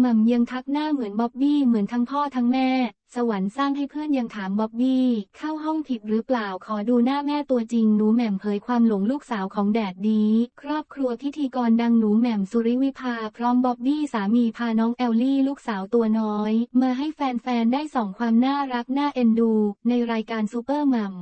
หม่ำยังทักหน้าเหมือนบ๊อบบี้เหมือนทั้งพ่อทั้งแม่ สวรรค์สร้างให้เพื่อนยังถามบ๊อบบี้เข้าห้องผิดหรือเปล่าขอดูหน้าแม่ตัวจริงหนูแหม่มเผยความหลงลูกสาวของแดดดี ครอบครัวพิธีกรดังหนูแหม่มสุริวิภาพร้อมบ๊อบบี้สามีพาน้องแอลลี่ลูกสาวตัวน้อย มาให้แฟนๆได้ส่องความน่ารักน่าเอ็นดู ในรายการซูเปอร์มัม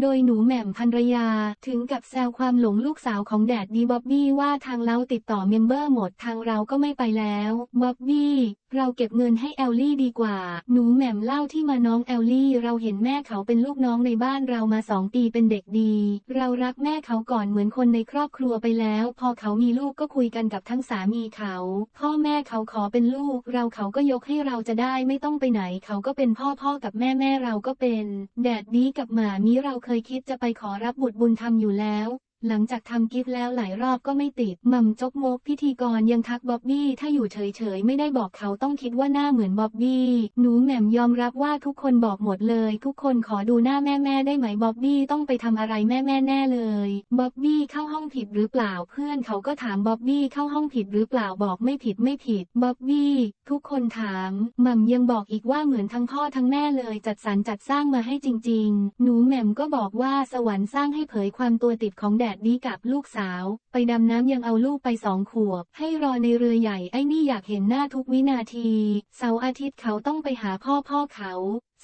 โดยหนูแหม่มภรรยาถึงกับแซวความหลงลูกสาวของแดดดีบ๊อบบี้ว่าทางเราติดต่อเมมเบอร์หมดทางเราก็ไม่ไปแล้วบ๊อบบี้เราเก็บเงินให้แอลลี่ดีกว่า หนูแหม่มเล่าที่มาน้องแอลลี่ เราเห็นแม่เขาเป็นลูกน้องในบ้านเรามาสองปีเป็นเด็กดี เรารักแม่เขาก่อนเหมือนคนในครอบครัวไปแล้ว พอเขามีลูกก็คุยกันกับทั้งสามีเขา พ่อแม่เขาขอเป็นลูก เราเขาก็ยกให้เราจะได้ไม่ต้องไปไหน เขาก็เป็นพ่อพ่อกับแม่แม่เราก็เป็น แดดดีกับหมานี้เราเคยคิดจะไปขอรับบุตรบุญธรรมอยู่แล้ว หลังจากทำกิฟต์แล้วหลายรอบก็ไม่ติดม่ำจกมกพิธีกรยังทักบ๊อบบี้ถ้าอยู่เฉยๆ ไม่ได้บอกเขาต้องคิดว่าหน้าเหมือนบ๊อบบี้หนูแหม่มยอมรับว่าทุกคนบอกหมดเลย ทุกคนขอดูหน้าแม่แม่ๆได้ไหมบ๊อบบี้ต้องไปทำอะไรแม่แม่ๆแน่เลยบ๊อบบี้เข้าห้องผิดหรือเปล่าเพื่อนเขาก็ถามบ๊อบบี้เข้าห้องผิดหรือเปล่าบอกไม่ผิดไม่ผิดบ๊อบบี้ทุกคนถามม่ำยังบอกอีกว่าเหมือนทั้งพ่อทั้งแม่เลยจัดสรรจัดสร้างมาให้จริง ๆ หนูแหม่มก็บอกว่าสวรรค์สร้างให้เผยความตัวติดของแดดดีกับลูกสาว ไปดำน้ำยังเอาลูกไปสองขวบ ให้รอในเรือใหญ่ไอ้นี่อยากเห็นหน้าทุกวินาที เสาร์อาทิตย์เขาต้องไปหาพ่อพ่อเขา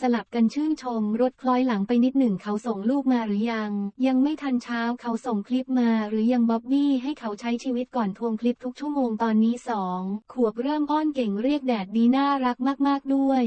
สลับกันชื่นชม รถคล้อยหลังไปนิดหนึ่งเขาส่งลูกมาหรือยัง ยังไม่ทันเช้าเขาส่งคลิปมาหรือยังบ๊อบบี้ให้เขาใช้ชีวิตก่อนทวงคลิปทุกชั่วโมงตอนนี้สองขวบเริ่มอ้อนเก่งเรียกแดดดีน่ารักมาก ๆด้วย